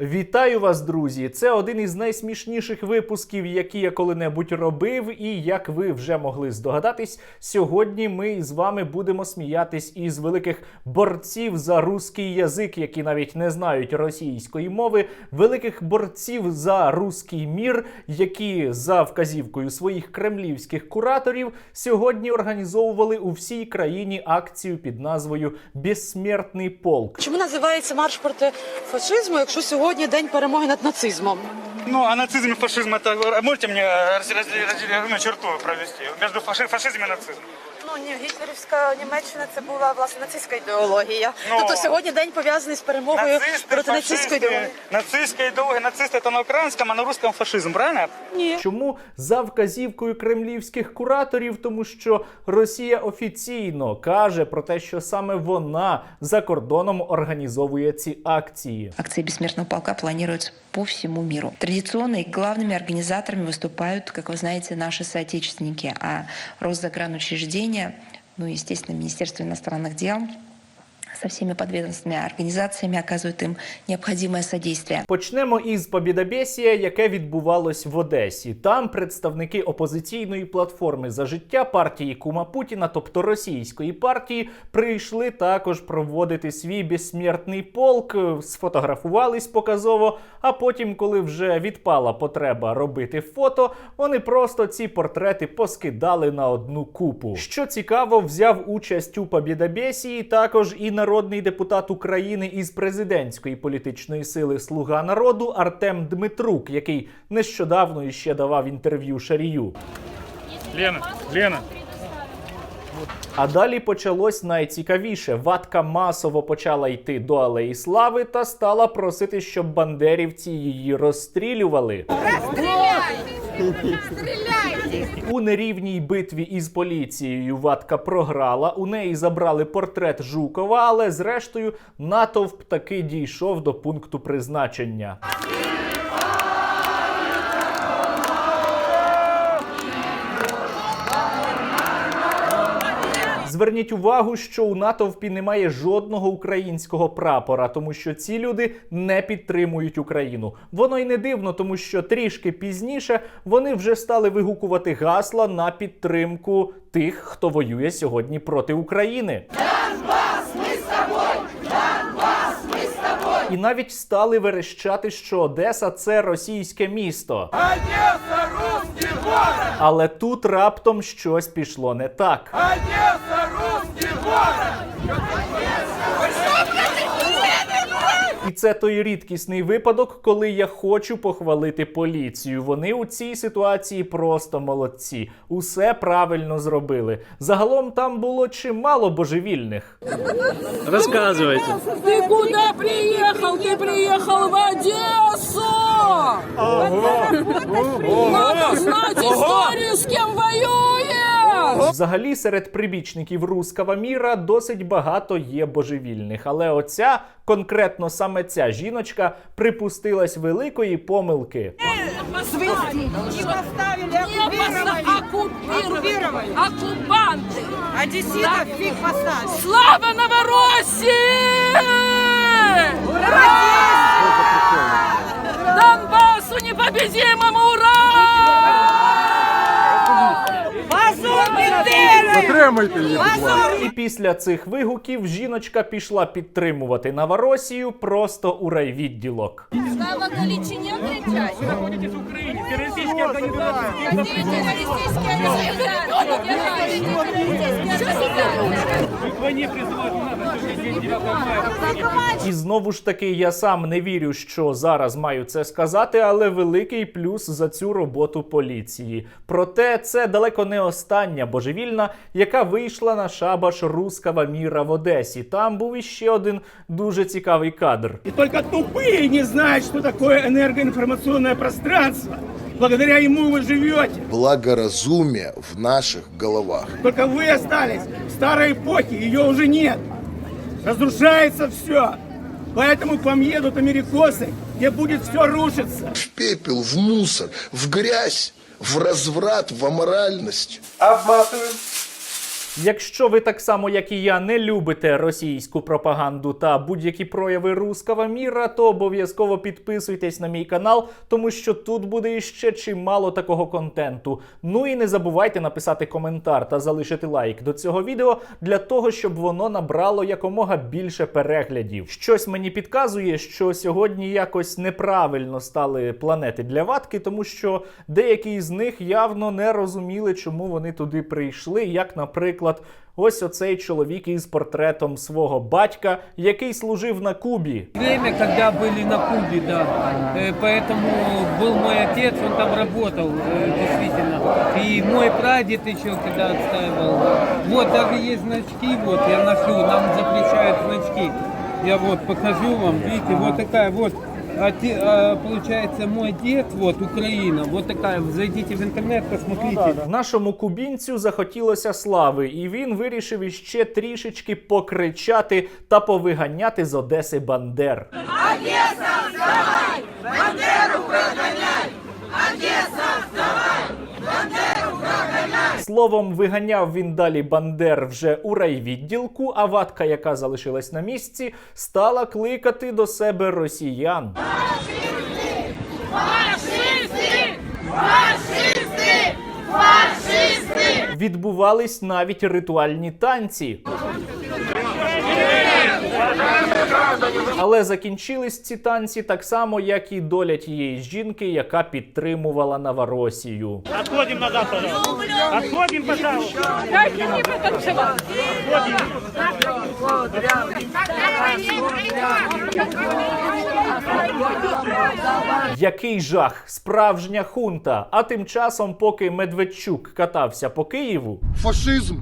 Вітаю вас, друзі! Це один із найсмішніших випусків, які я коли-небудь робив. І як ви вже могли здогадатись, сьогодні ми з вами будемо сміятись із великих борців за руський язик, які навіть не знають російської мови, великих борців за руський мір, які за вказівкою своїх кремлівських кураторів сьогодні організовували у всій країні акцію під назвою Безсмертний полк. Чому називається марш проти фашизму, якщо сьогодні день перемоги над нацизмом? Ну, а нацизм и фашизм, это можете мне раз- раз- разделенную черту провести между фаши- фашизмом и нацизмом? Ну ні, гітлерівська Німеччина це була власне нацистська ідеологія. Ну, тобто сьогодні день пов'язаний з перемогою Нацисты, проти нацистської фашисты, ідеології. нацистская идеология, нацисты это на украинском, а на русском фашизм, правильно? Ні. Чому за вказівкою кремлівських кураторів? Тому що Росія офіційно каже про те, що саме вона за кордоном організовує ці акції. Акции Бессмертного полка планируются по всему миру. Традиционно и главными организаторами выступают, как вы знаете, наши соотечественники, а Росзагранучреждение, ну, естественно, Министерство иностранных дел со всеми подведомственными организациями оказывают им необходимое содействие. Почнемо із Побідобєсія, яке відбувалось в Одесі. Там представники опозиційної платформи за життя партії Кума Путіна, тобто російської партії, прийшли також проводити свій безсмертний полк, сфотографувались показово. А потім, коли вже відпала потреба робити фото, вони просто ці портрети поскидали на одну купу. Що цікаво, взяв участь у Побідобєсії також і народний депутат України із президентської політичної сили Слуга народу Артем Дмитрук, який нещодавно іще давав інтерв'ю Шарію. Лена, Лена. А далі почалось найцікавіше. Ватка масово почала йти до Алеї Слави та стала просити, щоб бандерівці її розстрілювали. У нерівній битві із поліцією Ватка програла. У неї забрали портрет Жукова, але зрештою натовп таки дійшов до пункту призначення. Зверніть увагу, що у натовпі немає жодного українського прапора, тому що ці люди не підтримують Україну. Воно й не дивно, тому що трішки пізніше вони вже стали вигукувати гасла на підтримку тих, хто воює сьогодні проти України. І навіть стали верещати, що Одеса це російське місто. Одеса русський город! Але тут раптом щось пішло не так. І це той рідкісний випадок, коли я хочу похвалити поліцію. Вони у цій ситуації просто молодці. Усе правильно зробили. Загалом там було чимало божевільних. Рассказывайте. Ты куда приехал? Ты приехал в Одессу! Надо знать историю, с кем воюешь! Взагалі, серед прибічників рускава міра досить багато є божевільних, але оця, конкретно саме ця жіночка, припустилась великої помилки. Фиг поставили! Слава Новороссии! І після цих вигуків жіночка пішла підтримувати Новоросію просто у райвідділок. Слава Галичине кричать! Вы находитесь в Украине, террористические организации. Какие террористические Вы к войне призывать не надо, сегодня день 9 мая. І знову ж таки, я сам не вірю, що зараз маю це сказати, але великий плюс за цю роботу поліції. Проте це далеко не остання божевільна, яка вийшла на шабаш рускава міра в Одесі. Там був іще один дуже цікавий кадр. И только тупые не знают, что такое энергоинформационное пространство. Благодаря ему вы живете. благоразумие в наших головах. Только вы остались в старой эпохе, ее уже нет. Разрушается все. Поэтому к вам едут америкосы, где будет все рушиться. В пепел, в мусор, в грязь, в разврат, в аморальность. Обматываем. Якщо ви так само, як і я, не любите російську пропаганду та будь-які прояви руского міра, то обов'язково підписуйтесь на мій канал, тому що тут буде іще чимало такого контенту. Ну і не забувайте написати коментар та залишити лайк до цього відео для того, щоб воно набрало якомога більше переглядів. Щось мені підказує, що сьогодні якось неправильно стали планети для ватки, тому що деякі з них явно не розуміли, чому вони туди прийшли, як, наприклад Ось оцей чоловік із портретом свого батька, який служив на Кубі. Время, когда были на Кубе, да. Э, Поэтому был мой отец, он там работал, э, действительно. И мой прадед еще когда отстаивал. Вот даже есть значки, вот я ношу, нам запрещают значки. Я вот покажу вам, видите, вот такая вот. оте- а, получается, мой дед, вот, Украина, вот такая, зайдите в интернет, посмотрите. Нашому кубінцю захотілося слави, і він вирішив іще трішечки покричати та повиганяти з Одеси Бандер. Словом, виганяв він далі Бандер вже у райвідділку, а ватка, яка залишилась на місці, стала кликати до себе росіян. Відбувались навіть ритуальні танці. Але закінчились ці танці так само, як і доля тієї жінки, яка підтримувала Новоросію. Отходим назад, пожалуйста. Дайте. Який жах, справжня хунта. А тим часом, поки Медведчук катався по Києву, Фашизм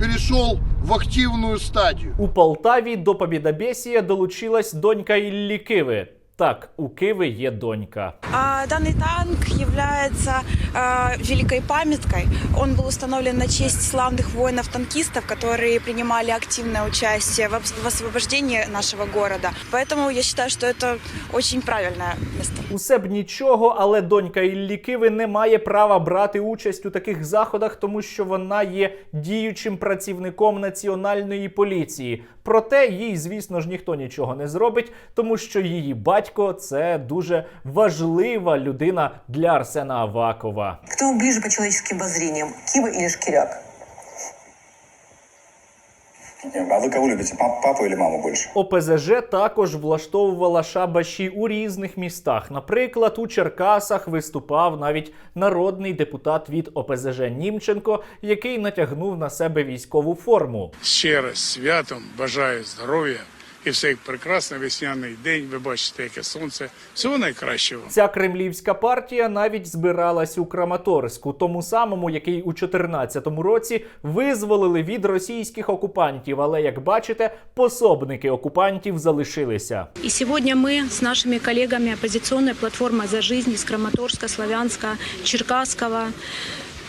перешел в активную стадию. у Полтаві до Побєдобєсія долучилась донька Іллі Киви. Так, у Киви є донька. А, Данный танк является а, великой памяткой. Он был установлен на честь славных воинов-танкистов, которые принимали активное участие в об- в освобождении нашего города. Поэтому я считаю, что это очень правильное место. Усе б нічого, але донька Іллі Киви не має права брати участь у таких заходах, тому що вона є діючим працівником національної поліції. Проте їй, звісно ж, ніхто нічого не зробить, тому що її батько це дуже важлива людина для Арсена Авакова. Кто ближе по человеческим воззрениям, Кива или Шкиряк? А вы кого любите, пап- папу или маму больше? ОПЗЖ також влаштовувала шабаші у різних містах. Наприклад, у Черкасах виступав навіть народний депутат від ОПЗЖ Німченко, який натягнув на себе військову форму. Ще раз святом бажаю здоров'я і все як прекрасний весняний день. Ви бачите, яке сонце. Всього найкращого. Ця кремлівська партія навіть збиралась у Краматорську, тому самому, який у 14-му році визволили від російських окупантів. Але як бачите, пособники окупантів залишилися. И сегодня мы с нашими коллегами оппозиционной платформы «За жизнь» из Краматорска, Славянска, Черкасского,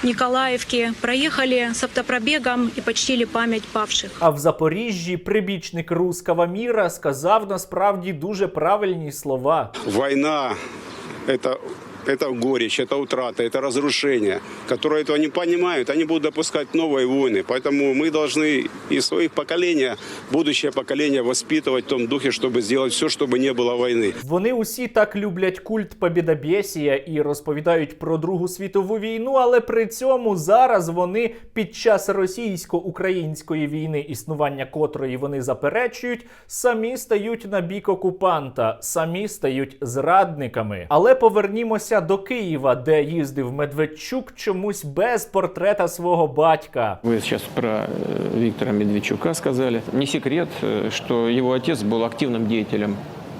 Николаевки проехали с автопробегом и почтили память павших. А в Запоріжжі прибічник руского міра сказав насправді дуже правильні слова. Війна – это, это горечь, это утрата, это разрушение, которые этого не понимают, они будут допускать новые войны. Поэтому мы должны из своих поколения, будущее поколение воспитывать в том духе, чтобы сделать все, чтобы не было войны. Вони усі так люблять культ Побєдобєсія і розповідають про Другу світову війну, але при цьому зараз вони під час російсько-української війни, існування котрої вони заперечують, самі стають на бік окупанта, самі стають зрадниками. Але повернімося до Києва, де їздив Медведчук чомусь без портрета свого батька. Вы сейчас про э, Виктора Медведчука сказали. Не секрет, э, что его отец был активным деятелем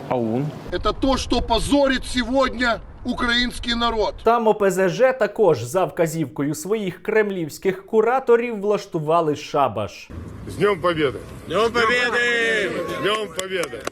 АУН. Это то, что позорит сегодня украинский народ. Там ОПЗЖ також за вказівкою своїх кремлівських кураторів влаштували шабаш. З Днем Побєди! Днем Побєди! Днем Побєди!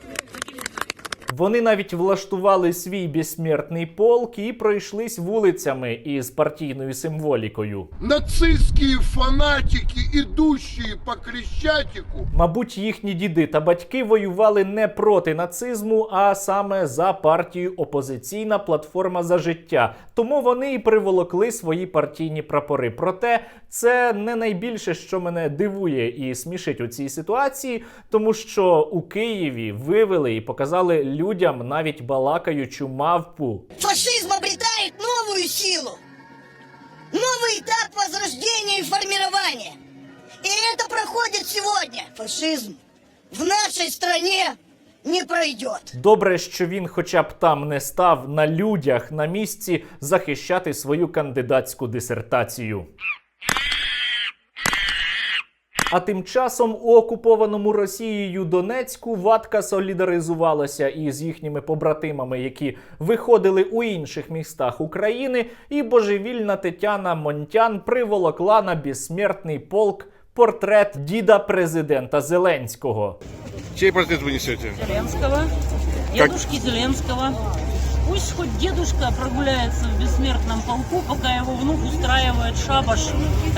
Вони навіть влаштували свій безсмертний полк і пройшлись вулицями із партійною символікою. Нацистские фанатики, идущие по Крещатику, Мабуть, їхні діди та батьки воювали не проти нацизму, а саме за партію Опозиційна платформа за життя. Тому вони і приволокли свої партійні прапори. Проте це не найбільше, що мене дивує і смішить у цій ситуації, тому що у Києві вивели і показали людям навіть балакаючу мавпу. Фашизм обретает новую силу, новый этап возрождения и формирования. И это проходит сегодня. Фашизм в нашей стране не пройдет. Добре, що він хоча б там не став на людях на місці захищати свою кандидатську дисертацію. А тим часом у окупованому Росією Донецьку ватка солідаризувалася із їхніми побратимами, які виходили у інших містах України, і божевільна Тетяна Монтян приволокла на безсмертний полк портрет діда президента Зеленського. Чей портрет вы несете? Зеленского, дедушки Зеленского. Пусть хоть дедушка прогуляется в бессмертном полку, пока его внук устраивает шабаш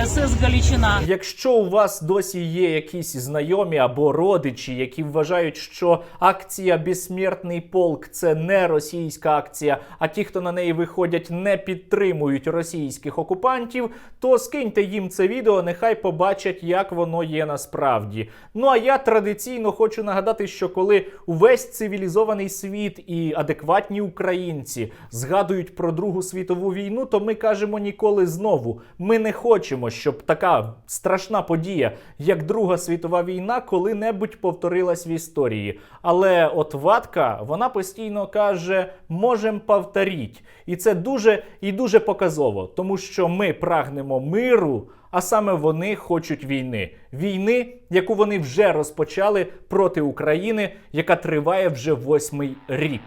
СС Галичина. Якщо у вас досі є якісь знайомі або родичі, які вважають, що акція Безсмертний полк це не російська акція, а ті, хто на неї виходять, не підтримують російських окупантів, то скиньте їм це відео, нехай побачать, як воно є насправді. Ну а я традиційно хочу нагадати, що коли увесь цивілізований світ і адекватні українці згадують про Другу світову війну, то ми кажемо ніколи знову. Ми не хочемо, щоб така страшна подія, як Друга світова війна, коли-небудь повторилась в історії. Але от Ватка, вона постійно каже: можем повторіть. І це дуже і дуже показово, тому що ми прагнемо миру. А саме вони хочуть війни. Війни, яку вони вже розпочали проти України, яка триває вже восьмий рік.